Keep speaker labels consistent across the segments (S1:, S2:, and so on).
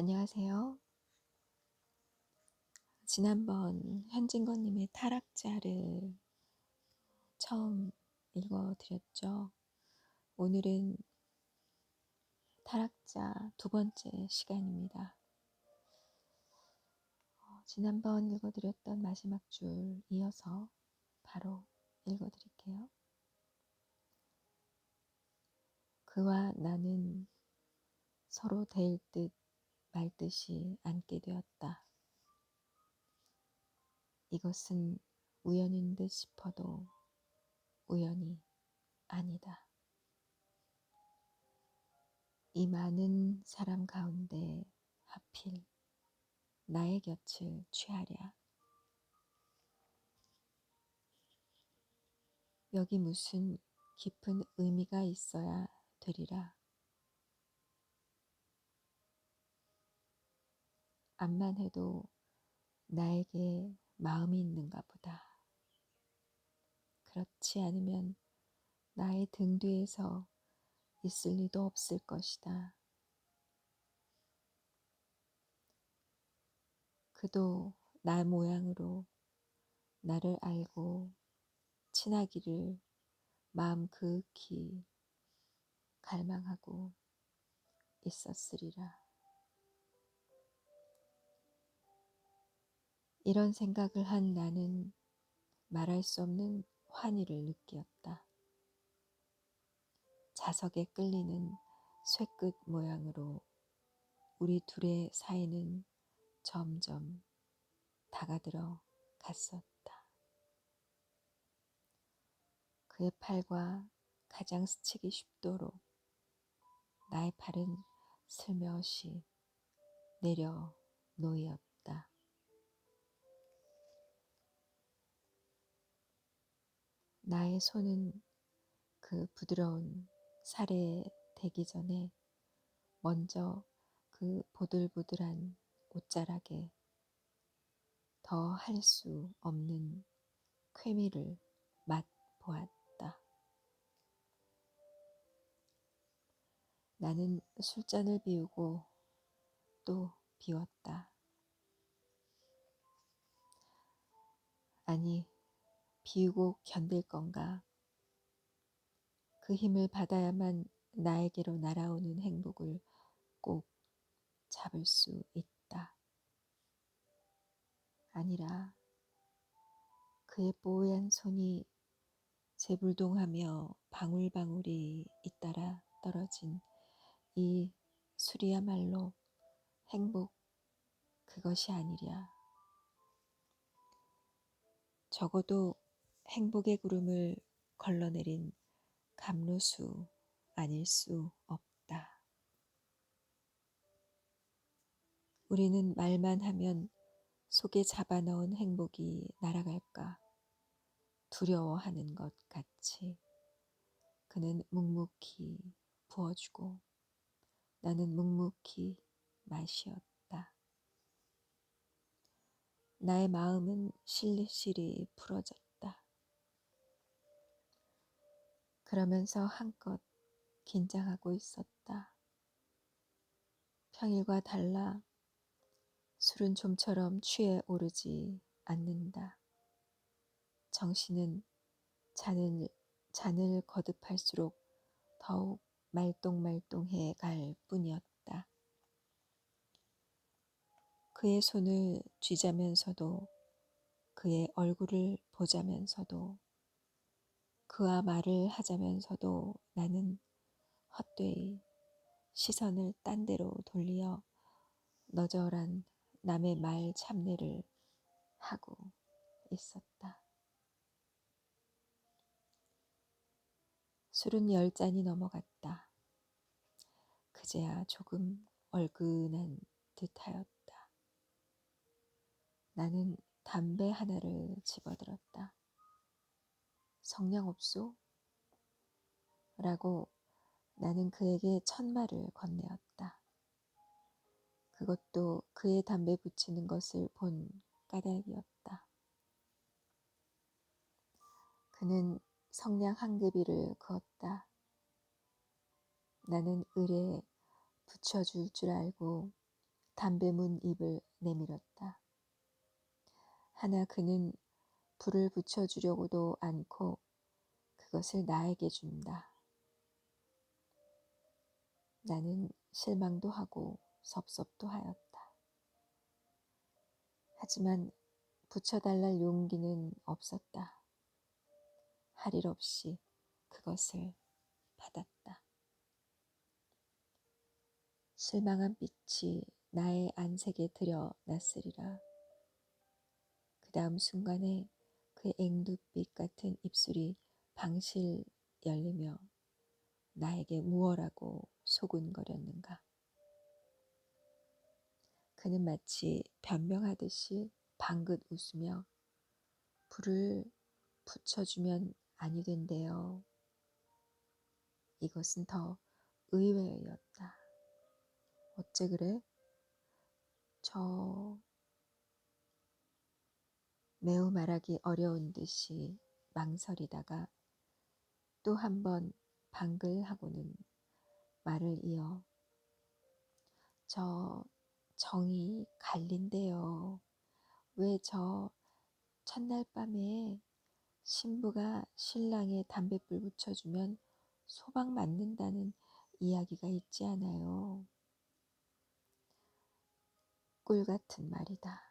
S1: 안녕하세요. 지난번 현진건님의 타락자를 처음 읽어드렸죠. 오늘은 타락자 두 번째 시간입니다. 어, 지난번 읽어드렸던 마지막 줄 이어서 바로 읽어드릴게요. 그와 나는 서로 될듯 말 듯이 앉게 되었다. 이것은 우연인 듯 싶어도 우연이 아니다. 이 많은 사람 가운데 하필 나의 곁을 취하랴. 여기 무슨 깊은 의미가 있어야 되리라. 암만 해도 나에게 마음이 있는가 보다. 그렇지 않으면 나의 등 뒤에서 있을 리도 없을 것이다. 그도 나 모양으로 나를 알고 친하기를 마음 그윽히 갈망하고 있었으리라. 이런 생각을 한 나는 말할 수 없는 환희를 느끼었다. 자석에 끌리는 쇠끝 모양으로 우리 둘의 사이는 점점 다가들어 갔었다. 그의 팔과 가장 스치기 쉽도록 나의 팔은 슬며시 내려 놓였다. 나의 손은 그 부드러운 살에 대기 전에 먼저 그 보들보들한 옷자락에 더 할 수 없는 쾌미를 맛보았다. 나는 술잔을 비우고 또 비웠다. 아니, 비우고 견딜 건가? 그 힘을 받아야만 나에게로 날아오는 행복을 꼭 잡을 수 있다. 아니라 그의 뽀얀 손이 재불동하며 방울방울이 잇따라 떨어진 이 술이야말로 행복 그것이 아니랴. 적어도 행복의 구름을 걸러내린 감로수 아닐 수 없다. 우리는 말만 하면 속에 잡아넣은 행복이 날아갈까 두려워하는 것 같이 그는 묵묵히 부어주고 나는 묵묵히 마시었다. 나의 마음은 실리실이 풀어졌다. 그러면서 한껏 긴장하고 있었다. 평일과 달라 술은 좀처럼 취해 오르지 않는다. 정신은 잔을, 잔을 거듭할수록 더욱 말똥말똥해 갈 뿐이었다. 그의 손을 쥐자면서도 그의 얼굴을 보자면서도 그와 말을 하자면서도 나는 헛되이 시선을 딴 데로 돌리어 너절한 남의 말 참내를 하고 있었다. 술은 열 잔이 넘어갔다. 그제야 조금 얼근한 듯하였다. 나는 담배 하나를 집어들었다. 성냥 없소? 라고 나는 그에게 천마를 건네었다. 그것도 그의 담배 붙이는 것을 본 까닭이었다. 그는 성냥 한 개비를 그었다. 나는 을에 붙여줄 줄 알고 담배문 입을 내밀었다. 하나 그는 불을 붙여주려고도 않고 그것을 나에게 준다. 나는 실망도 하고 섭섭도 하였다. 하지만 붙여달랄 용기는 없었다. 할 일 없이 그것을 받았다. 실망한 빛이 나의 안색에 들여났으리라. 그 다음 순간에 그 앵두빛 같은 입술이 방실 열리며 나에게 무엇라고 소근거렸는가. 그는 마치 변명하듯이 방긋 웃으며 불을 붙여주면 아니 된대요. 이것은 더 의외였다. 어째 그래? 저 매우 말하기 어려운 듯이 망설이다가 또 한 번 방글 하고는 말을 이어 저 정이 갈린대요. 왜 저 첫날 밤에 신부가 신랑의 담뱃불 붙여주면 소방 맞는다는 이야기가 있지 않아요. 꿀 같은 말이다.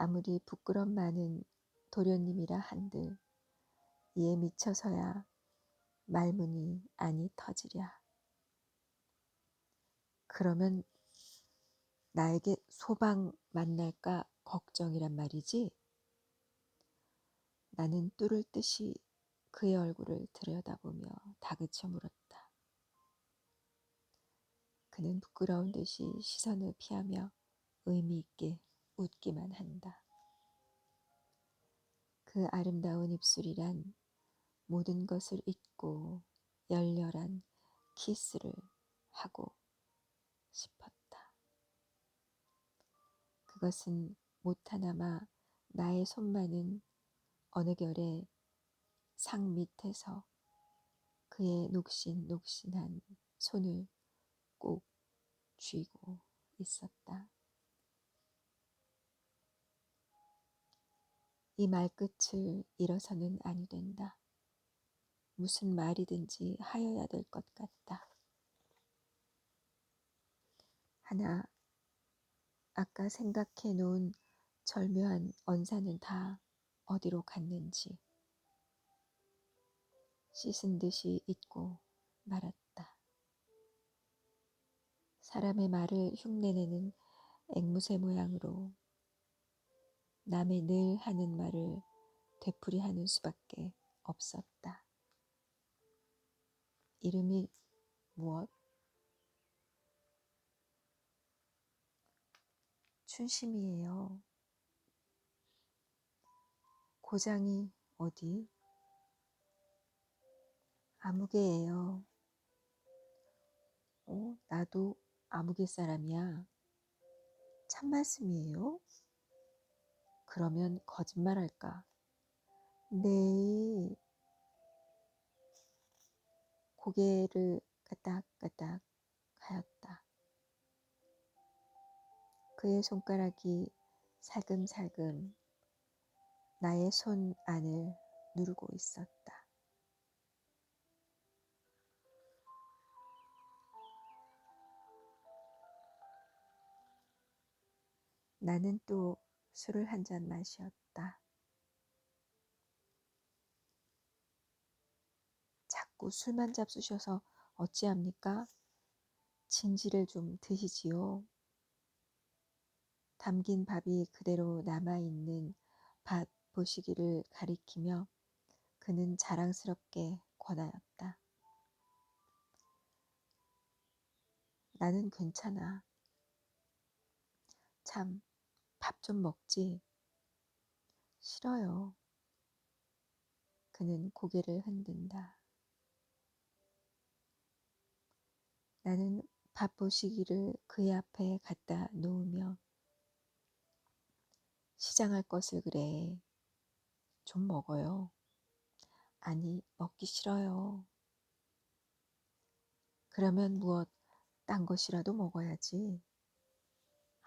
S1: 아무리 부끄럼 많은 도련님이라 한들 이에 미쳐서야 말문이 아니 터지랴. 그러면 나에게 소방 만날까 걱정이란 말이지? 나는 뚫을 듯이 그의 얼굴을 들여다보며 다그쳐 물었다. 그는 부끄러운 듯이 시선을 피하며 의미 있게 웃기만 한다. 그 아름다운 입술이란 모든 것을 잊고 열렬한 키스를 하고 싶었다. 그것은 못하나마 나의 손만은 어느 결에 상 밑에서 그의 녹신녹신한 손을 꼭 쥐고 있었다. 이 말끝을 잃어서는 아니 된다. 무슨 말이든지 하여야 될 것 같다. 하나, 아까 생각해 놓은 절묘한 언사는 다 어디로 갔는지 씻은 듯이 잊고 말았다. 사람의 말을 흉내내는 앵무새 모양으로 남의 늘 하는 말을 되풀이하는 수밖에 없었다. 이름이 무엇? 춘심이에요. 고장이 어디? 아무개예요. 어, 나도 아무개 사람이야. 참말씀이에요? 그러면 거짓말할까? 네. 고개를 까딱까딱 하였다. 그의 손가락이 살금살금 나의 손 안을 누르고 있었다. 나는 또 술을 한 잔 마셨다. 자꾸 술만 잡수셔서 어찌합니까? 진지를 좀 드시지요. 담긴 밥이 그대로 남아있는 밥 보시기를 가리키며 그는 자랑스럽게 권하였다. 나는 괜찮아. 참, 밥 좀 먹지. 싫어요. 그는 고개를 흔든다. 나는 밥 보시기를 그의 앞에 갖다 놓으며 시장할 것을 그래. 좀 먹어요. 아니, 먹기 싫어요. 그러면 무엇 딴 것이라도 먹어야지.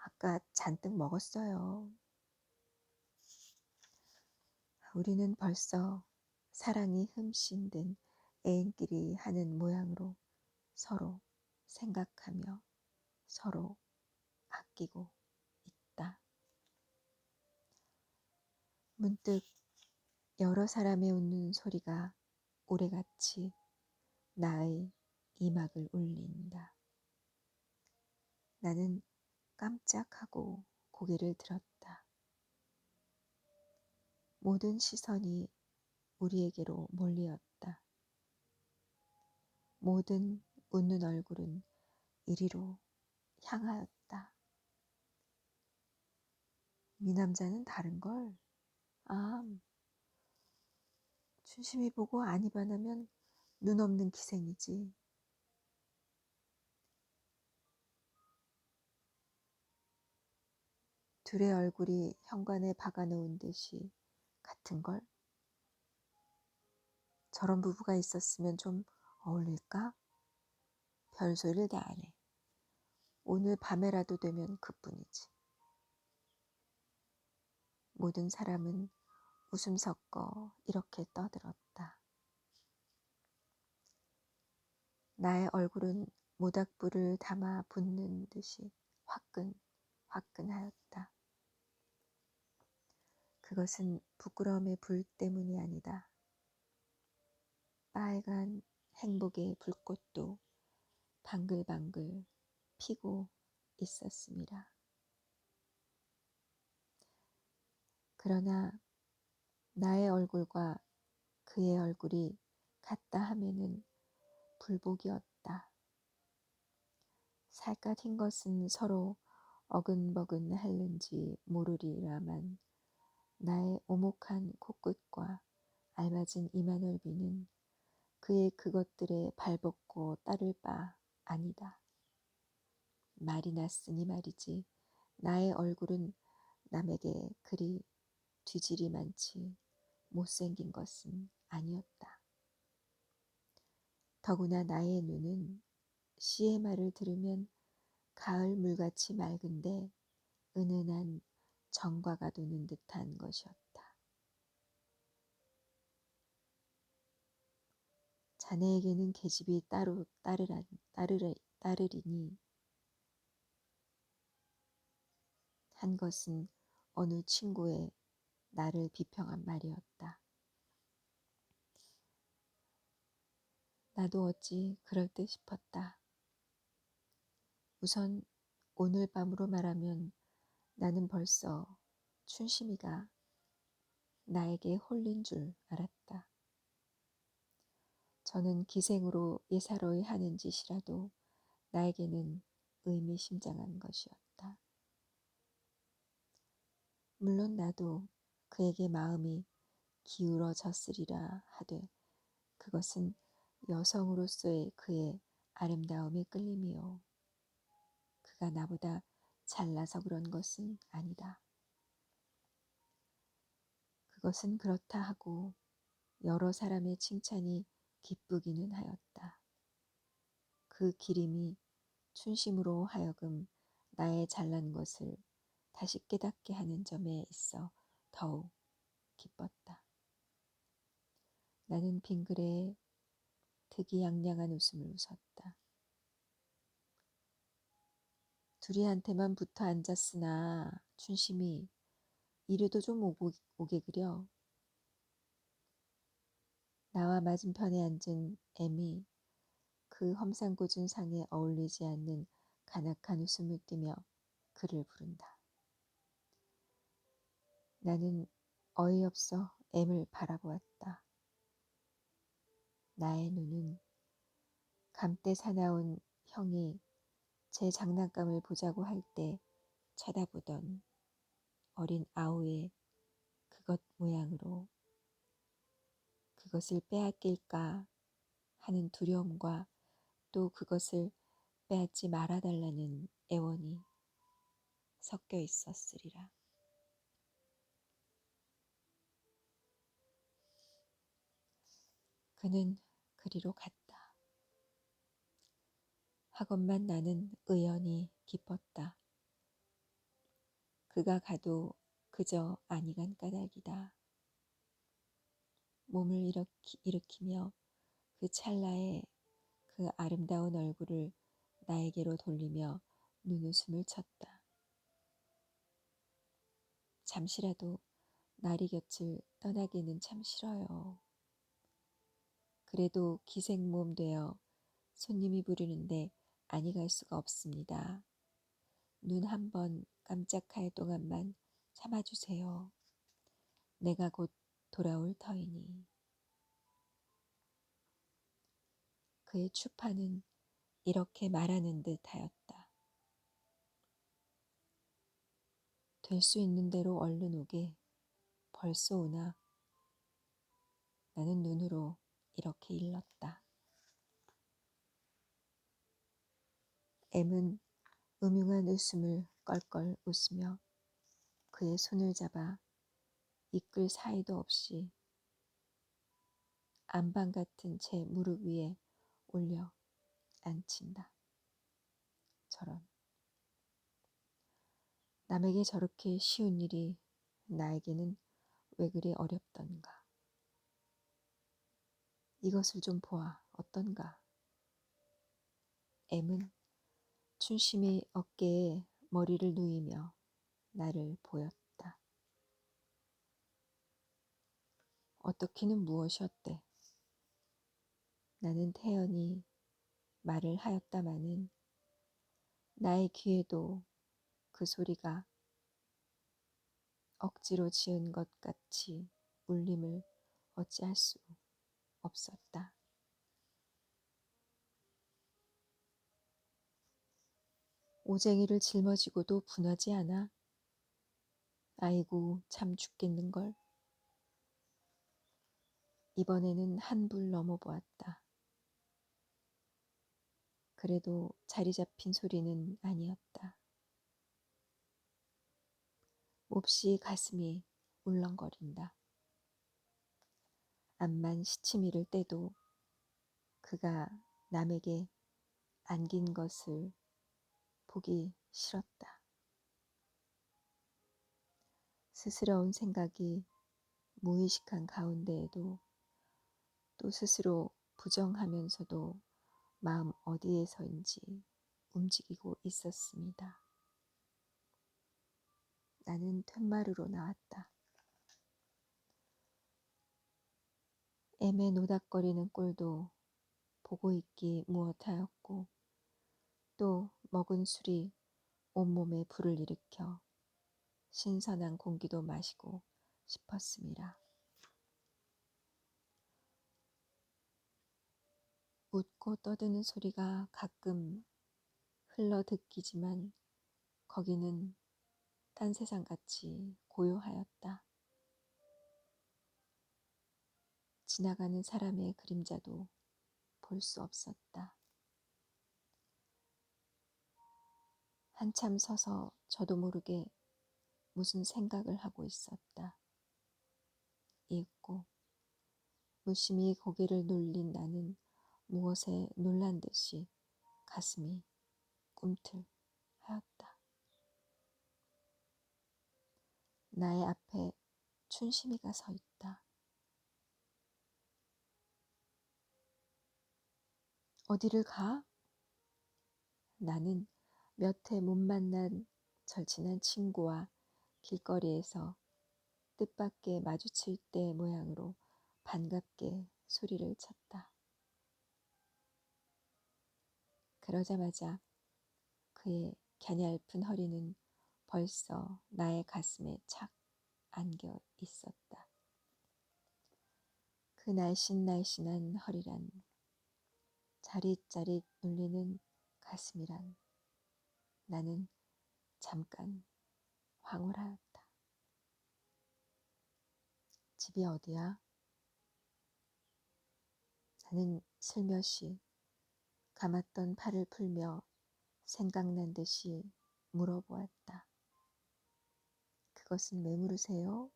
S1: 아까 잔뜩 먹었어요. 우리는 벌써 사랑이 흠씬 든 애인끼리 하는 모양으로 서로 생각하며 서로 아끼고 있다. 문득 여러 사람의 웃는 소리가 오래같이 나의 이막을 울린다. 나는 깜짝하고 고개를 들었다. 모든 시선이 우리에게로 몰리었다. 모든 웃는 얼굴은 이리로 향하였다. 이 남자는 다른걸. 아, 춘심이 보고 반하면 눈 없는 기생이지. 둘의 얼굴이 현관에 박아놓은 듯이 같은 걸? 저런 부부가 있었으면 좀 어울릴까? 별소리를 다 안 해. 오늘 밤에라도 되면 그뿐이지. 모든 사람은 웃음 섞어 이렇게 떠들었다. 나의 얼굴은 모닥불을 담아 붓는 듯이 화끈, 화끈하였다. 그것은 부끄러움의 불 때문이 아니다. 빨간 행복의 불꽃도 방글방글 피고 있었습니다. 그러나 나의 얼굴과 그의 얼굴이 같다 하면은 불복이었다. 살갗 흰 것은 서로 어근버근 할는지 모르리라만 나의 오목한 코끝과 알맞은 이마 넓이는 그의 그것들에 발벗고 따를 바 아니다. 말이 났으니 말이지 나의 얼굴은 남에게 그리 뒤질이 많지 못생긴 것은 아니었다. 더구나 나의 눈은 시의 말을 들으면 가을 물같이 맑은데 은은한 정과가 도는 듯한 것이었다. 자네에게는 계집이 따로 따르라, 따르라, 따르리니 한 것은 어느 친구의 나를 비평한 말이었다. 나도 어찌 그럴 듯 싶었다. 우선 오늘 밤으로 말하면 나는 벌써 춘심이가 나에게 홀린 줄 알았다. 저는 기생으로 예사로이 하는 짓이라도 나에게는 의미심장한 것이었다. 물론 나도 그에게 마음이 기울어졌으리라 하되 그것은 여성으로서의 그의 아름다움에 끌림이요. 그가 나보다 잘나서 그런 것은 아니다. 그것은 그렇다 하고 여러 사람의 칭찬이 기쁘기는 하였다. 그 기림이 춘심으로 하여금 나의 잘난 것을 다시 깨닫게 하는 점에 있어 더욱 기뻤다. 나는 빙그레 특이양양한 웃음을 웃었다. 둘이한테만 붙어 앉았으나 춘심이 이래도 좀 오고, 오게 그려. 나와 맞은편에 앉은 애미 그 험상궂은 상에 어울리지 않는 가낙한 웃음을 띠며 그를 부른다. 나는 어이없어 M을 바라보았다. 나의 눈은 감때 사나운 형이 제 장난감을 보자고 할 때 쳐다보던 어린 아우의 그것 모양으로 그것을 빼앗길까 하는 두려움과 또 그것을 빼앗지 말아달라는 애원이 섞여 있었으리라. 그는 그리로 갔다. 하건만 나는 의연히 기뻤다. 그가 가도 그저 아니간 까닭이다. 몸을 일으키, 일으키며 그 찰나에 그 아름다운 얼굴을 나에게로 돌리며 눈웃음을 쳤다. 잠시라도 나리 곁을 떠나기는 참 싫어요. 그래도 기생몸 되어 손님이 부르는데 아니 갈 수가 없습니다. 눈 한 번 깜짝할 동안만 참아주세요. 내가 곧 돌아올 터이니. 그의 추파는 이렇게 말하는 듯 하였다. 될 수 있는 대로 얼른 오게. 벌써 오나. 나는 눈으로 이렇게 일렀다. M은 음흉한 웃음을 껄껄 웃으며 그의 손을 잡아 이끌 사이도 없이 안방 같은 제 무릎 위에 올려 앉힌다. 저런. 남에게 저렇게 쉬운 일이 나에게는 왜 그리 어렵던가. 이것을 좀 보아 어떤가. M은 춘심이 어깨에 머리를 누이며 나를 보였다. 어떻게는 무엇이었대. 나는 태연히 말을 하였다마는 나의 귀에도 그 소리가 억지로 지은 것 같이 울림을 어찌할 수 없었다. 오쟁이를 짊어지고도 분하지 않아. 아이고, 참 죽겠는걸. 이번에는 한불 넘어 보았다. 그래도 자리 잡힌 소리는 아니었다. 몹시 가슴이 울렁거린다. 암만 시치미를 떼도 그가 남에게 안긴 것을 보기 싫었다. 스스러운 생각이 무의식한 가운데에도 또 스스로 부정하면서도 마음 어디에서인지 움직이고 있었습니다. 나는 툇마루로 나왔다. 애매 노닥거리는 꼴도 보고 있기 무엇하였고 또 먹은 술이 온몸에 불을 일으켜 신선한 공기도 마시고 싶었습니다. 웃고 떠드는 소리가 가끔 흘러 듣기지만 거기는 딴 세상 같이 고요하였다. 지나가는 사람의 그림자도 볼 수 없었다. 한참 서서 저도 모르게 무슨 생각을 하고 있었다. 읽고 무심히 고개를 놀린 나는 무엇에 놀란 듯이 가슴이 꿈틀하였다. 나의 앞에 춘심이가 서 있다. 어디를 가? 나는 몇 해 못 만난 절친한 친구와 길거리에서 뜻밖의 마주칠 때 모양으로 반갑게 소리를 쳤다. 그러자마자 그의 갸냘픈 허리는 벌써 나의 가슴에 착 안겨 있었다. 그 날씬날씬한 허리란 자릿자릿 울리는 가슴이란 나는 잠깐 황홀하였다. 집이 어디야? 나는 슬며시 감았던 팔을 풀며 생각난 듯이 물어보았다. 그것은 왜 물으세요?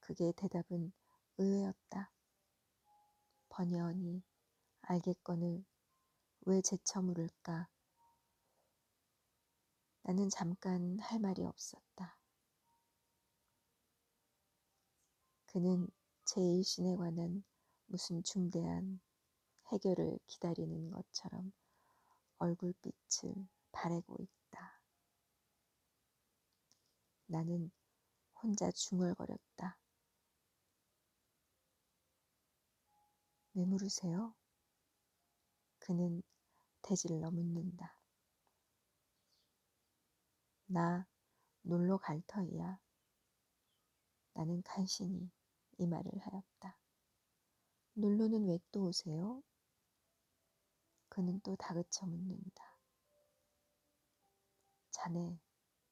S1: 그게 대답은 의외였다. 번연히 알겠거늘 왜 제쳐 물을까? 나는 잠깐 할 말이 없었다. 그는 제 일신에 관한 무슨 중대한 해결을 기다리는 것처럼 얼굴빛을 바래고 있다. 나는 혼자 중얼거렸다. 왜 물으세요? 그는 대질러 묻는다. 나 놀러 갈 터이야. 나는 간신히 이 말을 하였다. 놀러는 왜 또 오세요? 그는 또 다그쳐 묻는다. 자네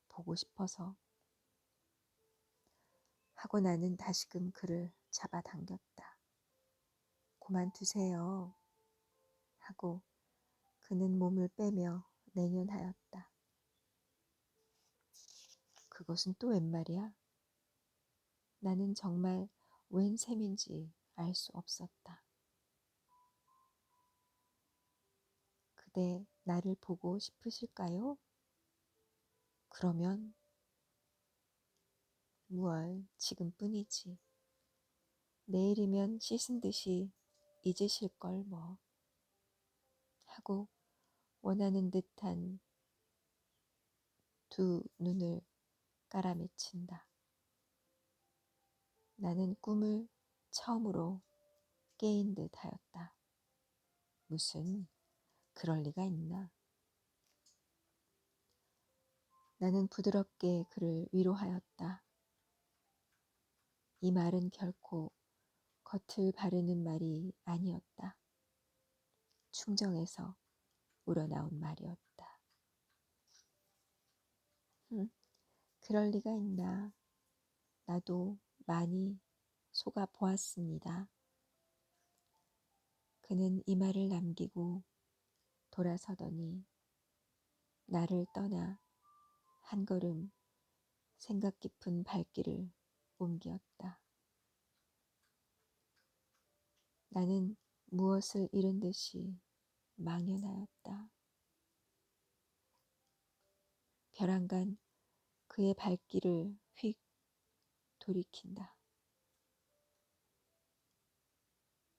S1: 보고 싶어서. 하고 나는 다시금 그를 잡아당겼다. 그만두세요. 하고 그는 몸을 빼며 냉연하였다. 그것은 또 웬 말이야? 나는 정말 웬 셈인지 알 수 없었다. 그대 나를 보고 싶으실까요? 그러면 무얼 지금뿐이지. 내일이면 씻은 듯이 잊으실 걸 뭐. 하고 원하는 듯한 두 눈을 깔아맺힌다. 나는 꿈을 처음으로 깨인 듯 하였다. 무슨 그럴 리가 있나? 나는 부드럽게 그를 위로하였다. 이 말은 결코 겉을 바르는 말이 아니었다. 충정에서 우러나온 말이었다. 흠, 그럴 리가 있나. 나도 많이 속아 보았습니다. 그는 이 말을 남기고 돌아서더니 나를 떠나 한 걸음 생각 깊은 발길을 옮겼다. 나는 무엇을 잃은 듯이 망연하였다. 벼랑간 그의 발길을 휙 돌이킨다.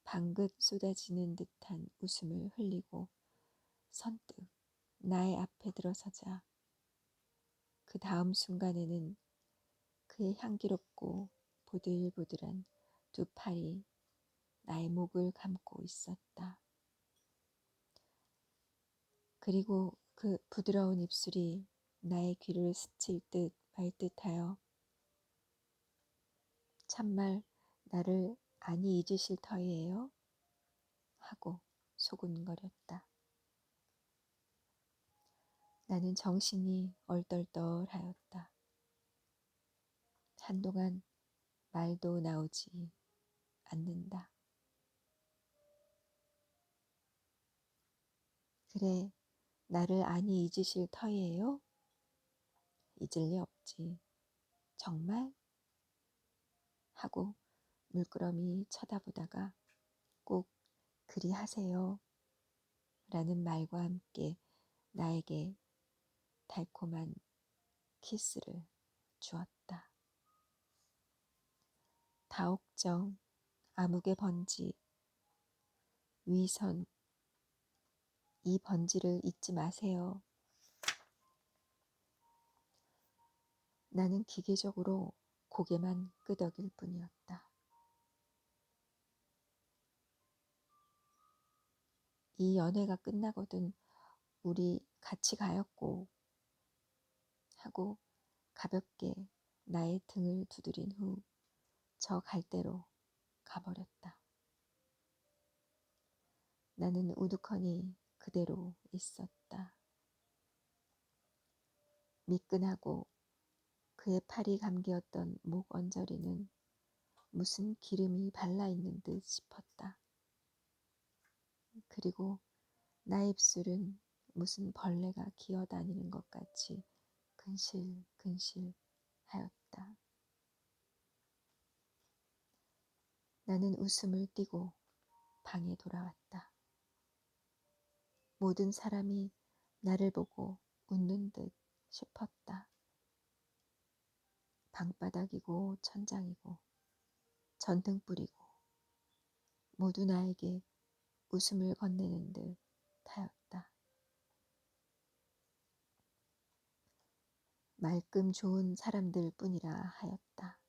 S1: 방긋 쏟아지는 듯한 웃음을 흘리고 선뜻 나의 앞에 들어서자 그 다음 순간에는 그의 향기롭고 보들보들한 두 팔이 나의 목을 감고 있었다. 그리고 그 부드러운 입술이 나의 귀를 스칠 듯 말 듯하여 참말 나를 아니 잊으실 터이에요? 하고 소곤거렸다. 나는 정신이 얼떨떨하였다. 한동안 말도 나오지 않는다. 그래, 나를 아니 잊으실 터이에요? 잊을 리 없지. 정말? 하고 물끄러미 쳐다보다가 꼭 그리 하세요. 라는 말과 함께 나에게 달콤한 키스를 주었다. 다옥정, 암흑의 번지, 위선, 이 번지를 잊지 마세요. 나는 기계적으로 고개만 끄덕일 뿐이었다. 이 연애가 끝나거든 우리 같이 가였고 하고 가볍게 나의 등을 두드린 후 저 갈대로 가버렸다. 나는 우두커니 그대로 있었다. 미끈하고 그의 팔이 감기었던 목 언저리는 무슨 기름이 발라 있는 듯 싶었다. 그리고 나의 입술은 무슨 벌레가 기어다니는 것 같이 근실근실 하였다. 나는 웃음을 띠고 방에 돌아왔다. 모든 사람이 나를 보고 웃는 듯 싶었다. 방바닥이고 천장이고 전등불이고 모두 나에게 웃음을 건네는 듯 하였다. 말끔 좋은 사람들 뿐이라 하였다.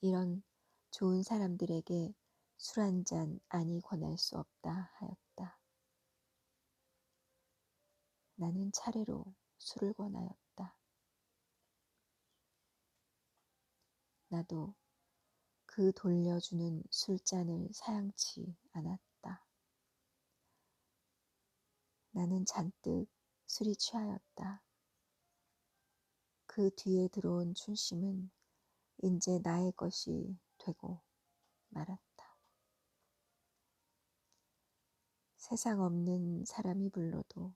S1: 이런 좋은 사람들에게 술 한 잔 아니 권할 수 없다 하였다. 나는 차례로 술을 권하였다. 나도 그 돌려주는 술잔을 사양치 않았다. 나는 잔뜩 술이 취하였다. 그 뒤에 들어온 춘심은 이제 나의 것이 되고 말았다. 세상 없는 사람이 불러도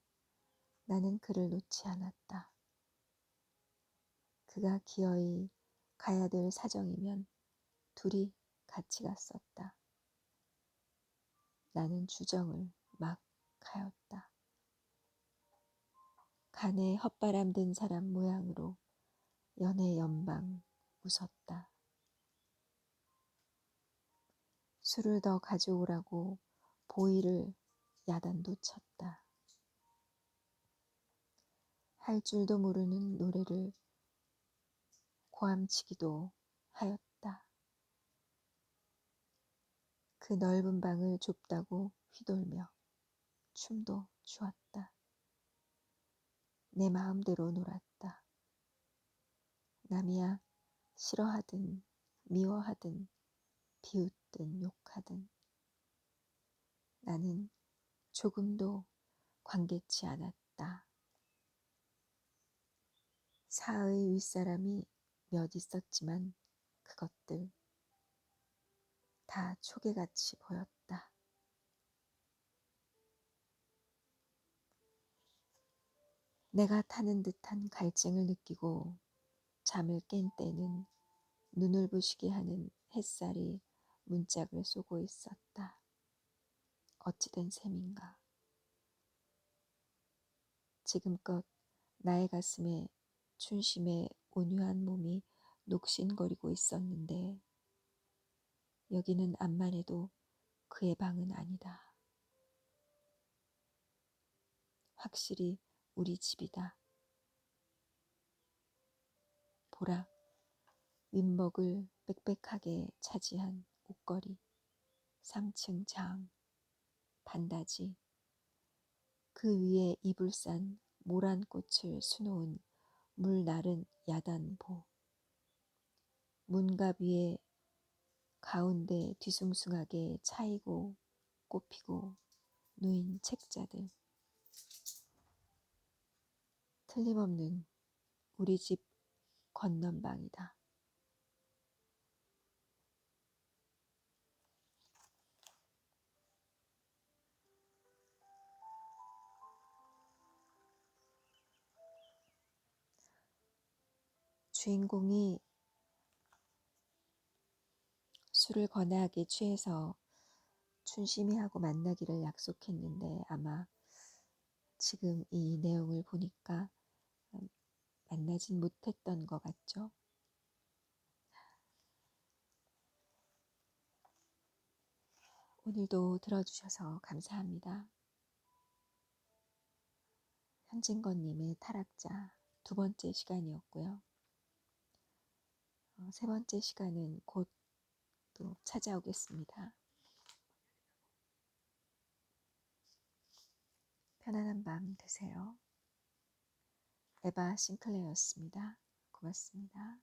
S1: 나는 그를 놓지 않았다. 그가 기어이 가야 될 사정이면 둘이 같이 갔었다. 나는 주정을 막 하였다. 간에 헛바람 든 사람 모양으로 연애 연방 웃었다. 술을 더 가져오라고 보이를 야단도 쳤다. 할 줄도 모르는 노래를 고함치기도 하였다. 그 넓은 방을 좁다고 휘돌며 춤도 추었다. 내 마음대로 놀았다. 남이야 싫어하든 미워하든 비웃든 욕하든 나는 조금도 관계치 않았다. 사의 윗사람이 몇 있었지만 그것들 다 초계같이 보였다. 내가 타는 듯한 갈증을 느끼고 잠을 깬 때는 눈을 부시게 하는 햇살이 문짝을 쏘고 있었다. 어찌된 셈인가. 지금껏 나의 가슴에 춘심의 온유한 몸이 녹신거리고 있었는데 여기는 암만 해도 그의 방은 아니다. 확실히 우리 집이다. 보라, 윗먹을 빽빽하게 차지한 옷걸이, 3층 장, 반다지, 그 위에 이불 싼 모란 꽃을 수놓은 물 나른 야단보, 문갑 위에 가운데 뒤숭숭하게 차이고 꽃피고 누인 책자들. 틀림없는 우리 집 건넌방이다. 주인공이 술을 거나하게 취해서 춘심이하고 만나기를 약속했는데 아마 지금 이 내용을 보니까 만나진 못했던 것 같죠? 오늘도 들어주셔서 감사합니다. 현진건님의 타락자 두 번째 시간이었고요. 어, 세 번째 시간은 곧 또 찾아오겠습니다. 편안한 밤 되세요. 에바 싱클레어였습니다. 고맙습니다.